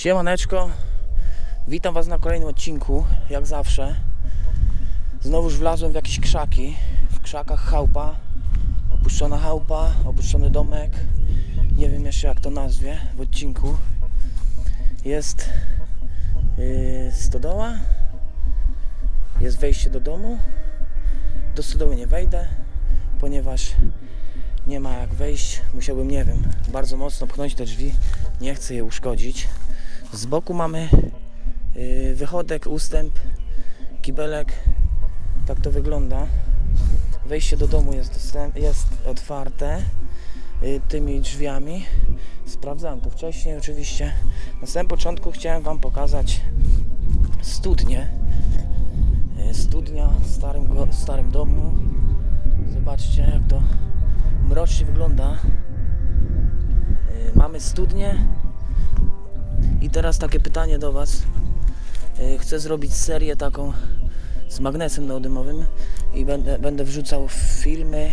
Siemaneczko, witam Was na kolejnym odcinku, jak zawsze. Znowuż wlazłem w jakieś krzaki, w krzakach chałupa, opuszczona chałupa, opuszczony domek, nie wiem jeszcze jak to nazwie w odcinku. Jest yy, stodoła, jest wejście do domu, do stodoły nie wejdę, ponieważ nie ma jak wejść, musiałbym, nie wiem, bardzo mocno pchnąć te drzwi, nie chcę je uszkodzić. Z boku mamy yy, wychodek, ustęp, kibelek. Tak to wygląda. Wejście do domu jest, jest otwarte yy, tymi drzwiami. Sprawdzałem to wcześniej oczywiście. Na samym początku chciałem Wam pokazać studnię. Yy, studnia w starym, go- starym domu. Zobaczcie jak to mrocznie wygląda. Mamy studnię, i teraz takie pytanie do Was. Yy, Chcę zrobić serię taką z magnesem neodymowym i będę, będę wrzucał filmy.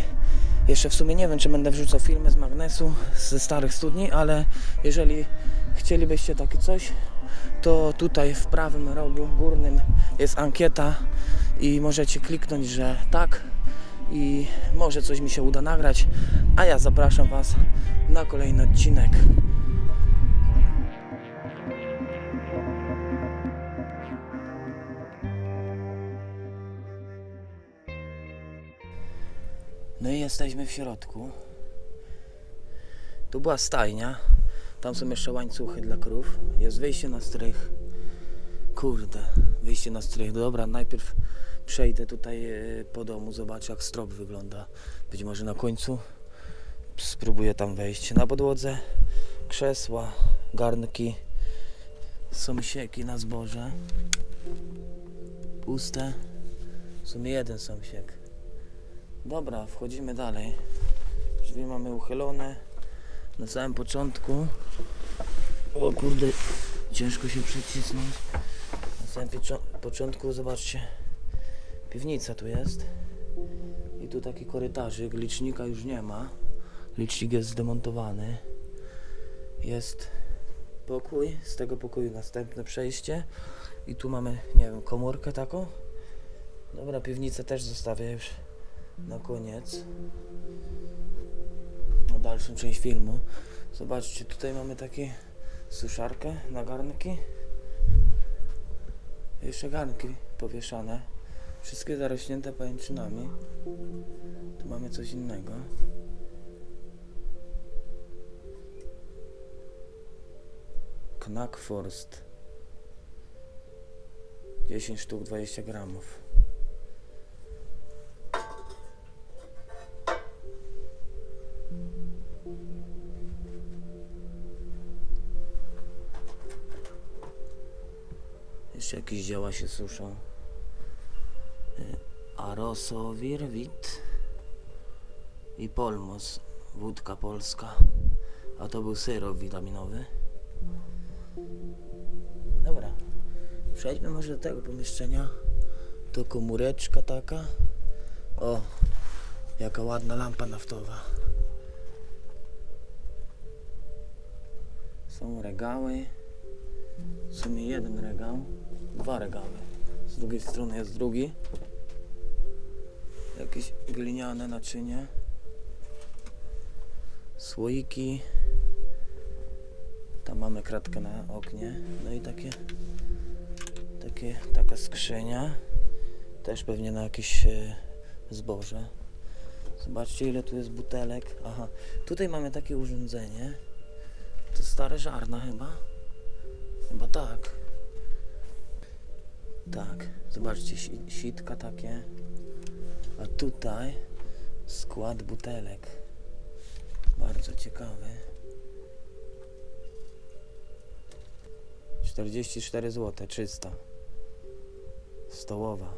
Jeszcze w sumie nie wiem, czy będę wrzucał filmy z magnesu ze starych studni, ale jeżeli chcielibyście takie coś, to tutaj w prawym rogu górnym jest ankieta i możecie kliknąć, że tak i może coś mi się uda nagrać, a ja zapraszam Was na kolejny odcinek. No i jesteśmy w środku. Tu była stajnia. Tam są jeszcze łańcuchy dla krów. Jest wyjście na strych. Kurde, wyjście na strych. Dobra, najpierw przejdę tutaj e, po domu, zobaczę jak strop wygląda. Być może na końcu spróbuję tam wejść. Na podłodze krzesła, garnki, są sieki na zboże. Puste. W sumie jeden sąsiek. Dobra, wchodzimy dalej. Drzwi mamy uchylone. Na samym początku. O kurde, ciężko się przycisnąć. Na samym początku, zobaczcie, piwnica tu jest. I tu taki korytarzyk, licznika już nie ma. Licznik jest zdemontowany. Jest pokój, z tego pokoju następne przejście. I tu mamy, nie wiem, komórkę taką. Dobra, piwnicę też zostawię już na koniec. Na dalszą część filmu. Zobaczcie, tutaj mamy takie suszarkę na garnki. Jeszcze garnki powieszane. Wszystkie zarośnięte pajęczynami. Tu mamy coś innego. Knackforst. 10 sztuk 20 gramów. Jeszcze jakieś dzieła się suszą. Y, Arosowir, wit i polmos, wódka polska. A to był syrop witaminowy. Dobra, przejdźmy może do tego pomieszczenia. To komóreczka taka. O, jaka ładna lampa naftowa. Są regały. W sumie jeden regał, dwa regały. Z drugiej strony jest drugi. Jakieś gliniane naczynie. Słoiki. Tam mamy kratkę na oknie. No i takie, takie taka skrzynia. Też pewnie na jakieś e, zboże. Zobaczcie ile tu jest butelek. Aha, tutaj mamy takie urządzenie. To stare żarna chyba. Chyba tak. Tak, zobaczcie, si- sitka takie. A tutaj skład butelek. Bardzo ciekawy. 44 zł, 300. Stołowa.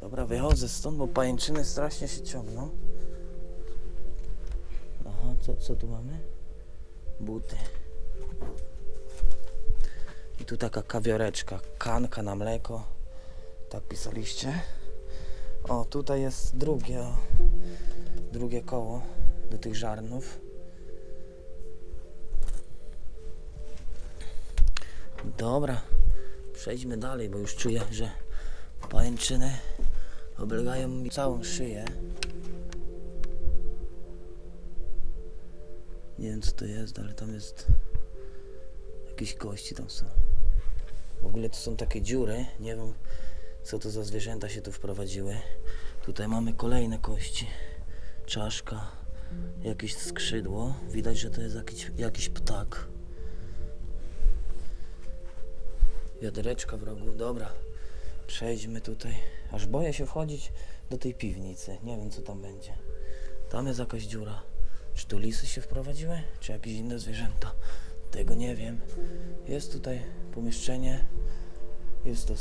Dobra, wychodzę stąd, bo pajęczyny strasznie się ciągną. Aha, co, co tu mamy? Buty. Tu taka kawioreczka, kanka na mleko. Tak pisaliście. O, tutaj jest drugie, drugie koło do tych żarnów. Dobra, przejdźmy dalej, bo już czuję, że pajęczyny oblegają mi całą szyję. Nie wiem co to jest, ale tam jest jakieś kości tam są. W ogóle to są takie dziury, nie wiem co to za zwierzęta się tu wprowadziły. Tutaj mamy kolejne kości. Czaszka, jakieś skrzydło. Widać, że to jest jakiś, jakiś ptak. Wiadereczka w rogu, dobra. Przejdźmy tutaj. Aż boję się wchodzić do tej piwnicy. Nie wiem co tam będzie. Tam jest jakaś dziura. Czy tu lisy się wprowadziły? Czy jakieś inne zwierzęta? Tego nie wiem. Jest tutaj pomieszczenie. Jest to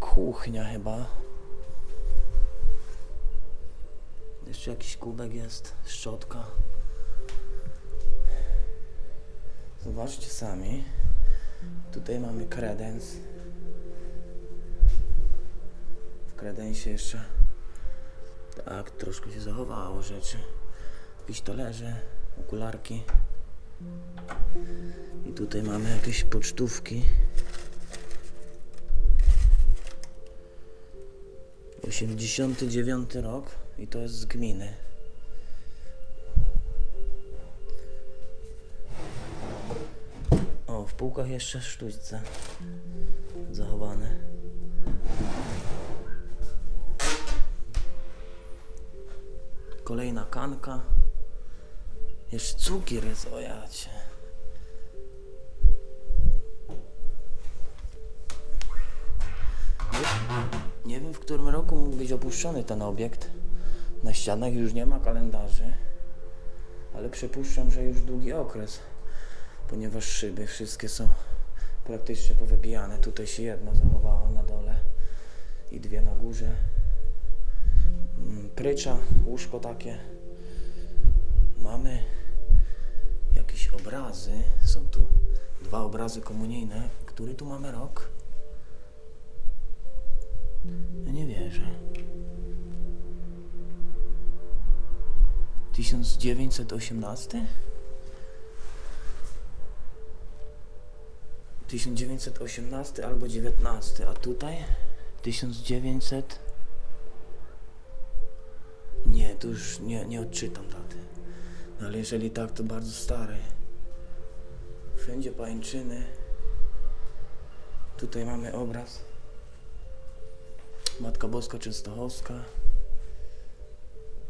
kuchnia chyba. Jeszcze jakiś kubek jest, szczotka. Zobaczcie sami. Tutaj mamy kredens. W kredensie jeszcze tak, troszkę się zachowało rzeczy. Pistolerze, okularki. I tutaj mamy jakieś pocztówki. 89 rok i to jest z gminy. O, w półkach jeszcze sztućce zachowane. Kolejna kanka. Jeszcze cukier jest, o jacie. Nie wiem, w którym roku mógł być opuszczony ten obiekt. Na ścianach już nie ma kalendarzy, ale przypuszczam, że już długi okres, ponieważ szyby wszystkie są praktycznie powybijane. Tutaj się jedna zachowała na dole i dwie na górze. Mm, Prycza, łóżko takie. Mamy obrazy. Są tu dwa obrazy komunijne. Który tu mamy rok? Ja nie wierzę. 1918? 1918 albo 19, a tutaj 1900. Nie, tu już nie, nie odczytam daty. No ale jeżeli tak, to bardzo stary. Wszędzie pańczyny. Tutaj mamy obraz. Matka Boska Częstochowska.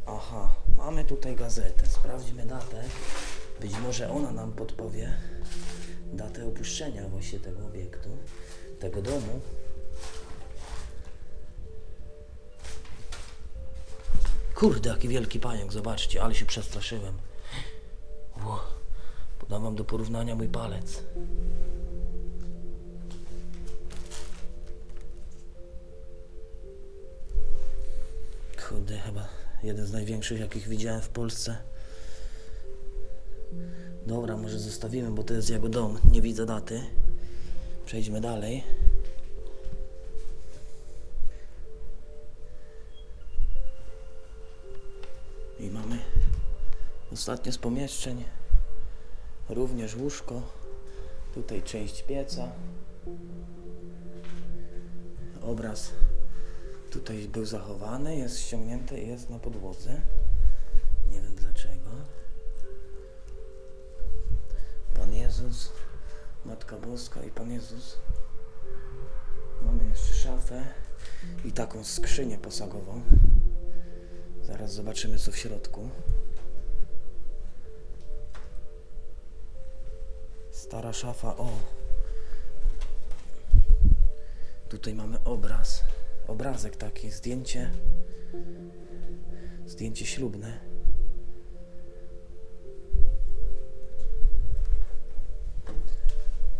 Aha, mamy tutaj gazetę. Sprawdźmy datę. Być może ona nam podpowie datę opuszczenia właśnie tego obiektu, tego domu. Kurde, jaki wielki pająk, zobaczcie, ale się przestraszyłem. Ło, podam wam do porównania mój palec. Kurde, chyba jeden z największych, jakich widziałem w Polsce. Dobra, może zostawimy, bo to jest jego dom. Nie widzę daty. Przejdźmy dalej. I mamy ostatnie z pomieszczeń. Również łóżko. Tutaj część pieca. Obraz tutaj był zachowany, jest ściągnięty jest na podłodze. Nie wiem dlaczego. Pan Jezus, Matka Boska i Pan Jezus. Mamy jeszcze szafę i taką skrzynię posagową. Zaraz zobaczymy co w środku. Stara szafa, o. Tutaj mamy obraz. Obrazek taki, zdjęcie. Zdjęcie ślubne.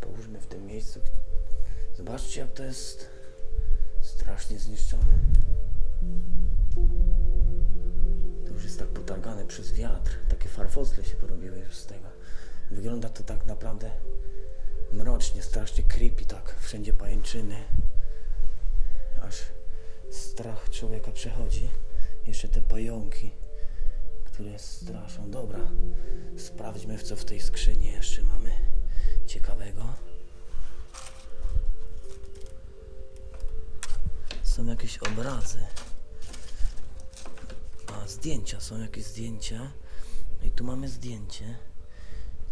Połóżmy w tym miejscu. Zobaczcie, jak to jest strasznie zniszczone. To już jest tak potargane przez wiatr. Takie farfosle się porobiły już z tego. Wygląda to tak naprawdę mrocznie, strasznie creepy, tak wszędzie pajęczyny. Aż strach człowieka przechodzi. Jeszcze te pająki, które straszą. Dobra, sprawdźmy co w tej skrzyni jeszcze mamy ciekawego. Są jakieś obrazy. A, zdjęcia, są jakieś zdjęcia. I tu mamy zdjęcie.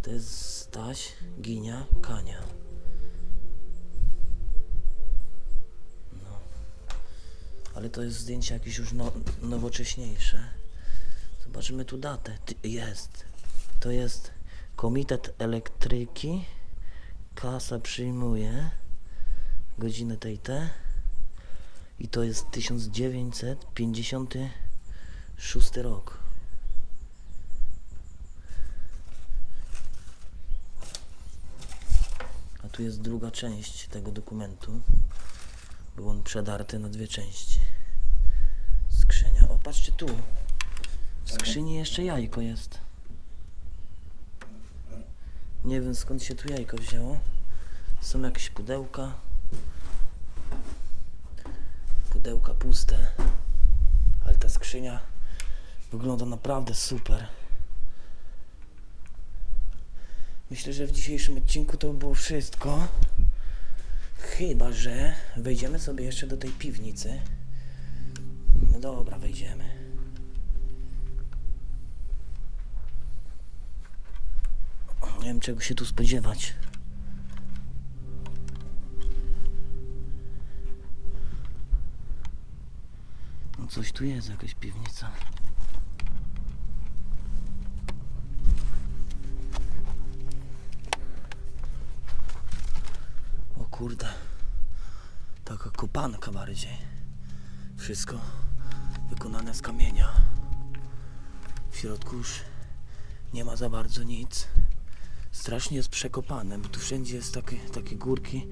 To jest Staś, Ginia, Kania. No. Ale to jest zdjęcie jakieś już no, nowocześniejsze. Zobaczymy tu datę. Jest. To jest Komitet Elektryki. Kasa przyjmuje godzinę tej te. I to jest 1956 rok. Tu jest druga część tego dokumentu. Był on przedarty na dwie części. Skrzynia. O, patrzcie tu. W skrzyni jeszcze jajko jest. Nie wiem skąd się tu jajko wzięło. Są jakieś pudełka. Pudełka puste. Ale ta skrzynia wygląda naprawdę super. Myślę, że w dzisiejszym odcinku to było wszystko. Chyba, że wejdziemy sobie jeszcze do tej piwnicy. No dobra, wejdziemy. Nie wiem czego się tu spodziewać. No coś tu jest, jakaś piwnica. Kurde. Taka kopanka bardziej. Wszystko wykonane z kamienia. W środku już nie ma za bardzo nic. Strasznie jest przekopane, bo tu wszędzie jest takie, takie górki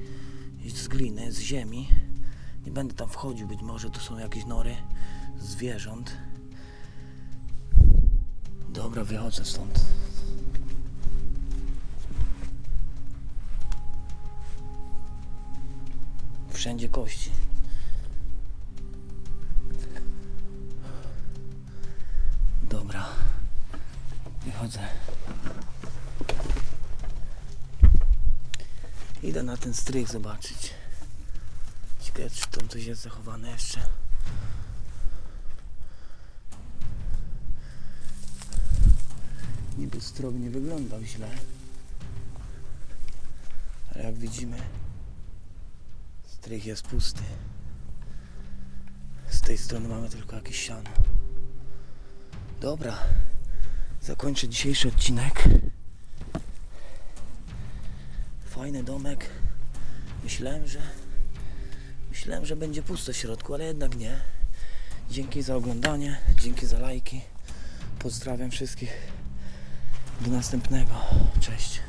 z gliny, z ziemi. Nie będę tam wchodził, być może to są jakieś nory zwierząt. Dobra, wychodzę stąd. Wszędzie kości. Dobra, wychodzę. Idę na ten strych zobaczyć. Ciekawe, czy tam coś jest zachowane jeszcze. Niby strog nie wyglądał źle. Ale jak widzimy, strych jest pusty. Z tej strony mamy tylko jakieś siano. Dobra, zakończę dzisiejszy odcinek. Fajny domek. Myślałem, że myślałem, że będzie pusto w środku, ale jednak nie. Dzięki za oglądanie, dzięki za lajki. Pozdrawiam wszystkich. Do następnego. Cześć.